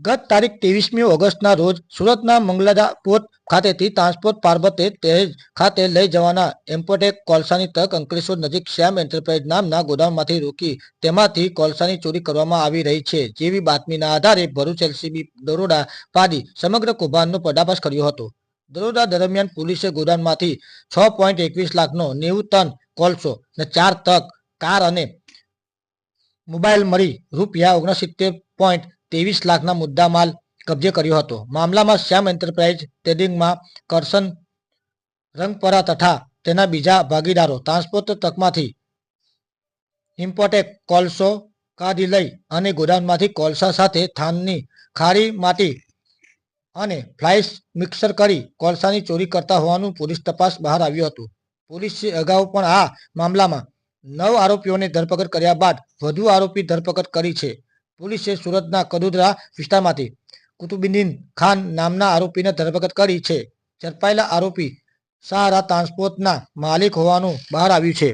ગત તારીખ ત્રેવીસમી ઓગસ્ટના રોજ સુરતના મંગલાદા પોર્ટ ખાતેથી ટ્રાન્સપોર્ટ પાર્બતે તેજ ખાતે લઈ જવાના એમ્પોટેક કોલસાની ટ્રક અંકલેશ્વર નજીક શ્યામ એન્ટરપ્રાઇઝ નામના ગોડાઉનમાંથી રોકી તેમાંથી કોલસાની ચોરી કરવામાં આવી રહી છે. જેવી બાતમીના આધારે ભરૂચ એલસીબી દરોડા પાડી સમગ્ર કૌભાંડનો પર્દાફાશ કર્યો હતો. દરોડા દરમિયાન પોલીસે ગોડાઉનમાંથી છ પોઈન્ટ એકવીસ લાખનો નેવું ટન કોલસો અને ચાર તક, કાર અને મોબાઈલ મળી રૂપિયા ઓગણસિત્તેર પોઈન્ટ ત્રેવીસ લાખના મુદ્દામાલ કબજે કર્યો હતો. મામલામાં શ્યામ એન્ટરપ્રાઇઝ ટ્રેડિંગમાં કરસન રંગપરા તથા તેના બીજા ભાગીદારો ટ્રાન્સપોર્ટ તકમાંથી ઇમ્પોર્ટેક કોલસો કાઢી લઈ અને ગોડાઉનમાંથી કોલસા સાથે થાનની ખારી માટી અને ફ્લાઇસ મિક્સર કરી કોલસાની ચોરી કરતા હોવાનું પોલીસ તપાસ બહાર આવ્યું હતું. પોલીસે અગાઉ પણ આ મામલામાં નવ આરોપીઓને ધરપકડ કર્યા બાદ વધુ આરોપી ધરપકડ કરી છે. પોલીસે સુરતના કદુદરા વિસ્તારમાંથી કુતુબુદ્દીન ખાન નામના આરોપીને ધરપકડ કરી છે. ઝડપાયેલા આરોપી સહારા ટ્રાન્સપોર્ટના માલિક હોવાનું બહાર આવ્યું છે.